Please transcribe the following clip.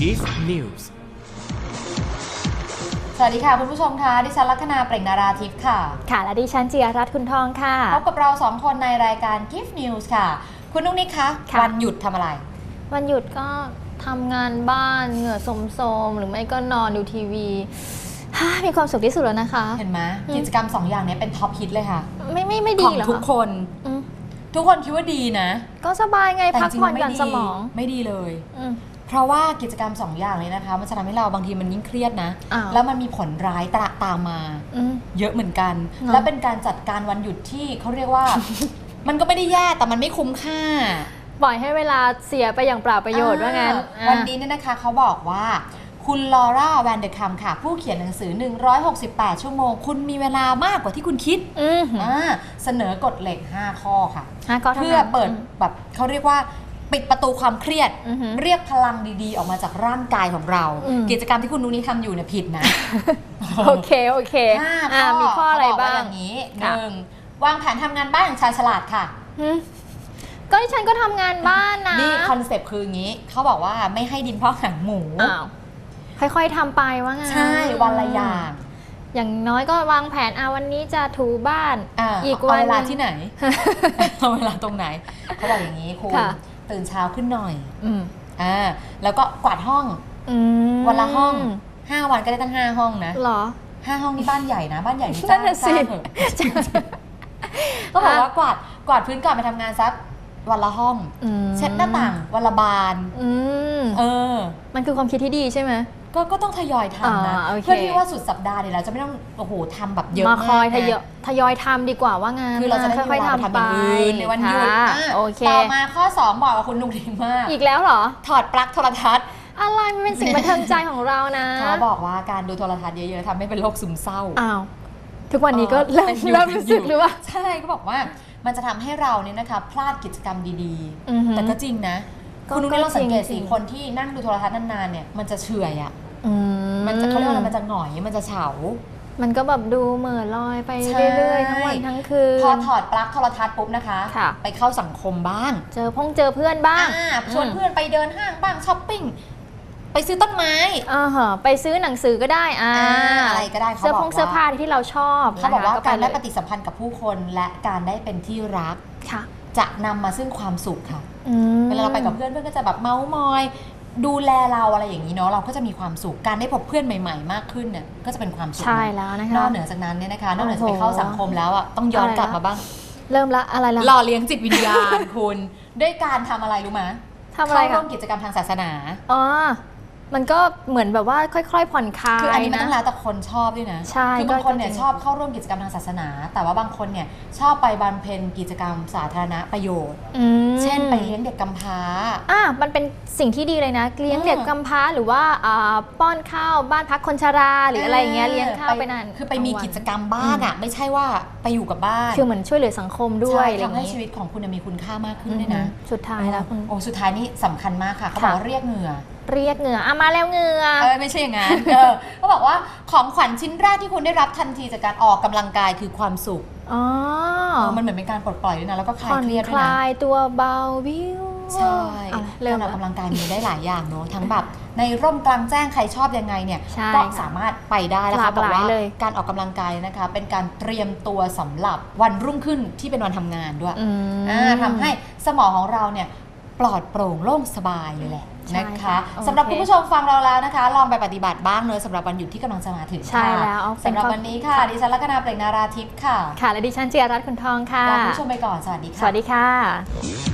Gift News สวัสดีค่ะ คุณผู้ชมค่ะดิฉันลัคนาเปล่งนาราทิพย์ค่ะ ค่ะ และดิฉันจียรัตน์คุณทองค่ะ พบกับเราสองคนในรายการ Gift News ค่ะ คุณนุ๊กนิกคะ ค่ะ วันหยุดทำอะไร วันหยุดก็ทำงานบ้านเหงื่อสมๆ หรือไม่ก็นอนดูทีวี ฮ่ามีความสุขที่สุดแล้วนะคะ เห็นไหมอืม กิจกรรมสองอย่างนี้เป็นท็อปฮิตเลยค่ะไม่ไม่ไม่ดีของเหรอทุกคะคน อืมทุกคนคิดว่าดีนะ ก็สบายไงแต่พักจริงผ่อๆนไม่หย่อนดีสมองไม่ดีเลย อืม เพราะว่ากิจกรรมสองอย่างนี้นะคะ มันจะทำให้เราบางทีมันยิ่งเครียดนะ อ้าวแล้วมันมีผลร้ายตาตามมา อืม เยอะเหมือนกัน เนอะ และเป็นการจัดการวันหยุดที่เขาเรียกว่า มันก็ไม่ได้แย่แต่มันไม่คุ้มค่า ปล่อยให้เวลาเสียไปอย่างเปล่าประโยชน์ว่างั้นอ่าวันนี้เนี่ยนะคะเขาบอกว่า คุณลอร่าแวนเดอร์คัมค่ะ ผู้เขียนหนังสือ 168 ชั่วโมง คุณมีเวลามากกว่าที่คุณคิดอืมอ่าเสนอกฎเหล็ก 5 ข้อค่ะ ฮะก็ทำงาน เพื่อเปิดแบบเขาเรียกว่า ปิดประตูความเครียด อือหือ เรียกพลังดีๆ ออกมาจากร่างกายของเรา อืม กิจกรรมที่คุณนุ้นี้ทำอยู่เนี่ยผิดนะ โอเค โอเคห้าอ่าข้อมีข้ออะไรเขกว่บ้างอย่างนี้หค่ะ นึ่งวางแผนทำงานบ้านอย่างชาญฉลาดค่ะอืมก็ดิฉันก็ทำงานบ้านนะนี่คอนเซปต์คืออย่างนี้ เขาบอกว่าไม่ให้ดินพอกหางหมู อ้าวค่อยๆทำไปว่างั้นใช่วันละอย่างอย่างน้อยก็วางแผนอะวันนี้จะถูบ้านอ่าอีกเอาวันเวลาหนึ่งที่ไหน เอาเวลาตรงไหน เขาบอกอย่างนี้คุณ ค่ะ ตื่นเช้าขึ้นหน่อยอืมอ่าแล้วก็กวาดห้องอืมวันละห้องห้าวันก็ได้ตั้งห้าห้องนะเหรอห้าห้องนี่บ้านใหญ่นะบ้านใหญ่นี่นั่จ้างนน่ะสิจ้างเถอะก็บอกว่ากวาดกวาดพื้นก่อนไปทำงานสัก วันละห้องอืมเช็ดหน้าต่างวันละบานอืมเออ มันคือความคิดที่ดีใช่ไหมก็ก็ต้องทยอยทำนะอ่าโอเคเพื่อที่ว่าสุดสัปดาห์เนี่ยเราจะไม่ต้องโอ้โหทำแบบเยอะมามาคอยกทยอยนะทยอยทำดีกว่าว่างั้นคือเราจะได้มีค่อยเวๆลาไปทำทำอย่างอื่นในวันหยุดค่ะอะโอเคต่อมาข้อ 2 บอกกับคุณนุกดีมาก อีกแล้วเหรอ ถอดปลั๊กโทรทัศน์อะไรมันเป็นสิ่งบันเทิงใจของเรานะเขาบอกว่าการดูโทรทัศน์เยอะๆทำให้เป็นโรคซึมเศร้าอ้าว ทุกวันนี้ก็ออเริ่มป็นอยู่เริ่มรู้สึกป็นยู่หรือว่า ใช่ก็บอกว่ามันจะทำให้เราเนี่ยนะคะพลาดกิจกรรมดีอือหือแต่ก็จริงนะก็คุณนุ้ยลองสังเกตจริสิงๆคนที่นั่งดูโทรทัศน์นานๆเนี่ยมันจะเฉื่อยอะอืมันจะเขาเรียกว่าอะไรมันจะหงอยมันจะเฉา มันก็แบบดูเหม่อลอยไปใช่เรื่อยๆทั้งวันทั้งคืนพอถอดปลั๊กโทรทัศน์ปุ๊บนะคะค่ะไปเข้าสังคมบ้าง เจอพงเจอเพื่อนบ้างอ่าชวนเพื่อนไปเดินห้างบ้างช้อปปิ้ง ไปซื้อต้นไม้ อ่าฮะไปซื้อหนังสือก็ได้อ่าอ่าอะไรก็ได้เขาเสื้อบอกพงเสื้อว่าผ้าที่เราชอบเขาบอกว่านะคะการได้ปปเลยฏิสัมพันธ์กับผู้คนและการได้เป็นที่รัก ค่ะจะนำมาซึ่งความสุขค่ะ อืม เวลาเราไปกับเพื่อนเพื่อนก็จะแบบเมาส์มอย ดูแลเราอะไรอย่างนี้เนาะเราก็จะมีความสุขการได้พบเพื่อนใหม่ ๆ มากขึ้นเนี่ยก็จะเป็นความสุขใช่นะแล้วนะคะ นอกเหนือจากนั้นเนี่ยนะคะนอกเหนือจากไปโอ้โหเข้าสังคมแล้วอะต้องย้อนอะไรกลับละมาบ้างเริ่มละอะไรละหล่อเลี้ยงจิตวิญญาณ คุณด้วยการทำอะไรรู้ไหมทำอะไรเข้าร่คะวมกิจกรรมทางศาสนา อ๋อ มันก็เหมือนแบบว่าค่อย ๆ ผ่อนคลายคืออันนี้มันนะต้องแล้วแต่คนชอบด้วยนะใช่คือบางคนเนี่ยก็จริงชอบเข้าร่วมกิจกรรมทางศาสนา แต่ว่าบางคนเนี่ยชอบไปบำเพ็ญกิจกรรมสาธารณประโยชน์อืมเช่นไปเลี้ยงเด็กกำพร้าอะมันเป็นสิ่งที่ดีเลยนะเลี้ยงเด็กกำพร้าหรือว่าอ่าป้อนข้าวบ้านพักคนชราหรืออะไรอย่างเงี้ยเลี้ยงข้าวไปนานคือไปมีกลางวันกิจกรรมบ้างอะไม่ใช่ว่าไปอยู่กับบ้านคือเหมือนช่วยเหลือสังคมด้วยใช่อะไรอย่างทำให้งี้ชีวิตของคุณเนี่ยมีคุณค่ามากขึ้นด้วยนะอือหือสุดท้ายแล้วคุณโอ้สุดท้ายนี่สำคัญมากค่ะเขาบค่ะอกว่าเรียกเหงื่อเรียกเหงื่ออะมาแล้วเหงื่อเออไม่ใช่อย่างนั้นเออเขาบอกว่าของขวัญชิ้นแรกที่คุณได้รับทันทีจากการออกกำลังกายคือความสุขอ๋อเออมันเหมือนเป็นการปลดปล่อยด้วยนะแล้วก็คลาผ่ยอนเครียดคด้วยนะลายตัวเบาวิวใช่อะเรื่เริ่องมออกละกำลังกายมีได้หลายอย่างเนาะทั้งแบบในร่มกลางแจ้งใครชอบยังไงเนี่ยใช่ก็สามารถไปได้แล้วหลาค่ะกบอกหลายว่าเลยการออกกำลังกายนะคะเป็นการเตรียมตัวสำหรับวันรุ่งขึ้นที่เป็นวันทำงานด้วยอืมอ่าทำให้สมองของเราเนี่ยปลอดโปร่งโล่งสบายเลยแหละใช่ นะคะค่ะโอเคสำหรับคุณผู้ชมฟังเราแล้วนะคะ ลองไปปฏิบัติบ้างเนอะสำหรับวันหยุดที่กำลังจะมาถึงใช่ค่ะแล้วเอาเป็นสำหรับข้อวันนี้ค่ะ ดิฉันลัคนาเปล่งนาราทิพย์ค่ะ ค่ะ และดิฉันเจียรัตน์คุณทองค่ะลาคุณผู้ชมไปก่อน สวัสดีค่ะ สวัสดีค่ะ